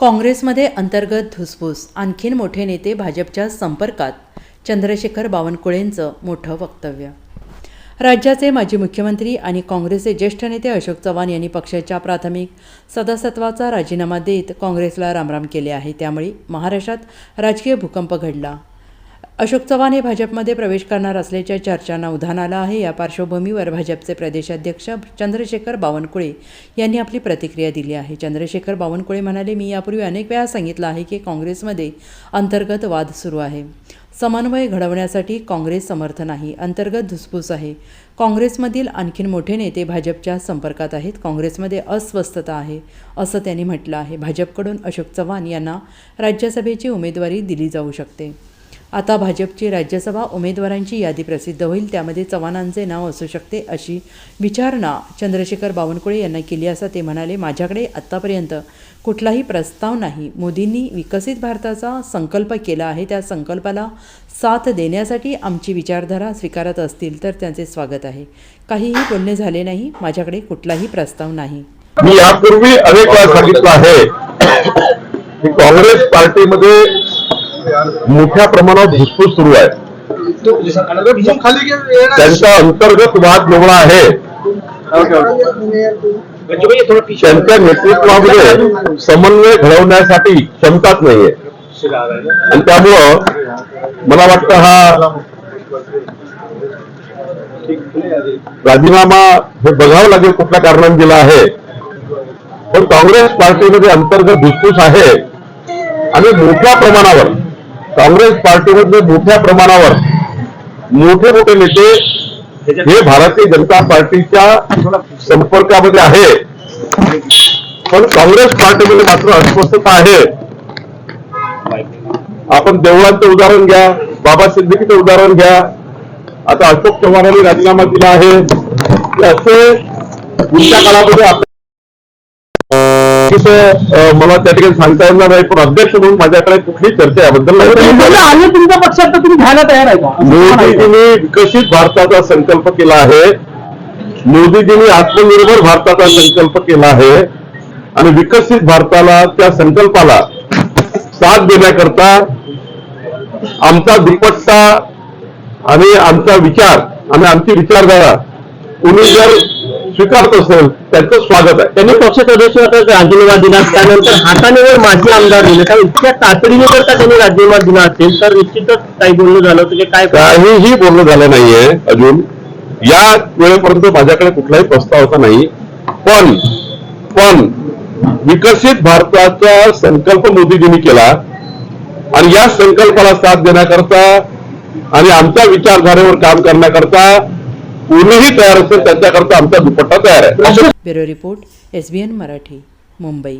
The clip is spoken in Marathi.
काँग्रेसमध्ये अंतर्गत धुसफूस आणखीन मोठे नेते भाजपच्या संपर्कात चंद्रशेखर बावनकुळेंचं मोठं वक्तव्य. राज्याचे माजी मुख्यमंत्री आणि काँग्रेसचे ज्येष्ठ नेते अशोक चव्हाण यांनी पक्षाच्या प्राथमिक सदस्यत्वाचा राजीनामा देत काँग्रेसला रामराम केले आहे. त्यामुळे महाराष्ट्रात राजकीय भूकंप घडला. अशोक चव्हाण हे भाजपमध्ये प्रवेश करणार असल्याच्या चर्चांना उधाण आलं आहे. या पार्श्वभूमीवर भाजपचे प्रदेशाध्यक्ष चंद्रशेखर बावनकुळे यांनी आपली प्रतिक्रिया दिली आहे. चंद्रशेखर बावनकुळे म्हणाले मी यापूर्वी अनेक वेळा सांगितलं आहे की काँग्रेसमध्ये अंतर्गत वाद सुरू आहे. समन्वय घडवण्यासाठी काँग्रेस समर्थ नाही. अंतर्गत धुसफूस आहे. काँग्रेसमधील आणखीन मोठे नेते भाजपच्या संपर्कात आहेत. काँग्रेसमध्ये अस्वस्थता आहे असं त्यांनी म्हटलं आहे. भाजपकडून अशोक चव्हाण यांना राज्यसभेची उमेदवारी दिली जाऊ शकते. आता भाजपची राज्यसभा उमेदवारांची यादी प्रसिद्ध होईल त्यामध्ये चव्हाणांचे नाव असू शकते अशी विचारणा चंद्रशेखर बावनकुळे यांना केली असा ते म्हणाले माझ्याकडे आत्तापर्यंत कुठलाही प्रस्ताव नाही. मोदींनी विकसित भारताचा संकल्प केला आहे. त्या संकल्पाला साथ देण्यासाठी आमची विचारधारा स्वीकारत असतील तर त्यांचे स्वागत आहे. काहीही बोलणे झाले नाही. माझ्याकडे कुठलाही प्रस्ताव नाही. मी यापूर्वी अनेक वेळा सांगितलं आहे की काँग्रेस पार्टीमध्ये मोठ्या प्रमाणात धुसफूस सुरू आहे त्यांचा अंतर्गत वाद निवडा आहे. त्यांच्या नेतृत्वामध्ये समन्वय घडवण्यासाठी क्षमताच नाहीये. आणि त्यामुळं मला वाटतं हा राजीनामा हे बघावं लागेल कुठल्या कारणाने दिला आहे. पण काँग्रेस पार्टीमध्ये अंतर्गत धुसफूस आहे. आणि मोठ्या प्रमाणावर काँग्रेस पार्टीमध्ये मोठ्या प्रमाणावर मोठे मोठे नेते हे भारतीय जनता पार्टीच्या संपर्कामध्ये आहे. पण काँग्रेस पार्टीमध्ये मात्र अस्वस्थता आहे. आपण देवळांचं उदाहरण घ्या बाबा सिद्दीकीचं उदाहरण घ्या. आता अशोक चव्हाणांनी राजीनामा दिला आहे. असे पुढच्या काळामध्ये मला त्या ठिकाणी सांगता येणार नाही पण अध्यक्ष म्हणून माझ्याकडे कुठली चर्चा याबद्दल नाही. तुमच्या पक्षात तर तुम्ही घ्यायला तयार आहे का? मोदीजींनी विकसित भारताचा संकल्प केला आहे. मोदीजींनी आत्मनिर्भर भारताचा संकल्प केला आहे. आणि विकसित भारताला त्या संकल्पाला साथ देण्याकरता आमचा दुपट्टा आणि आमचा विचार आणि आमची विचारधारा कुणी जर स्वीकारत असेल त्यांचं स्वागत आहे. त्यांनी पक्ष सदस्यत्वाचा राजीनामा दिला त्यानंतर हातानेवर माजी आमदार दिले. त्या इतक्या तातडीने जर का त्यांनी राजीनामा दिला असेल तर निश्चितच काही बोलणं झालं होतं की काय काहीही बोलणं झालं नाहीये अजून. या वेळेपर्यंत माझ्याकडे कुठलाही प्रस्ताव होता नाही. पण पण विकसित भारताचा संकल्प मोदीजींनी केला. आणि या संकल्पाला साथ देण्याकरता आणि आमच्या विचारधारेवर काम करण्याकरता कोणीही तयार असेल त्याच्याकरता आमचा दुपट्टा तयार आहे. Bureau report S B N Marathi Mumbai.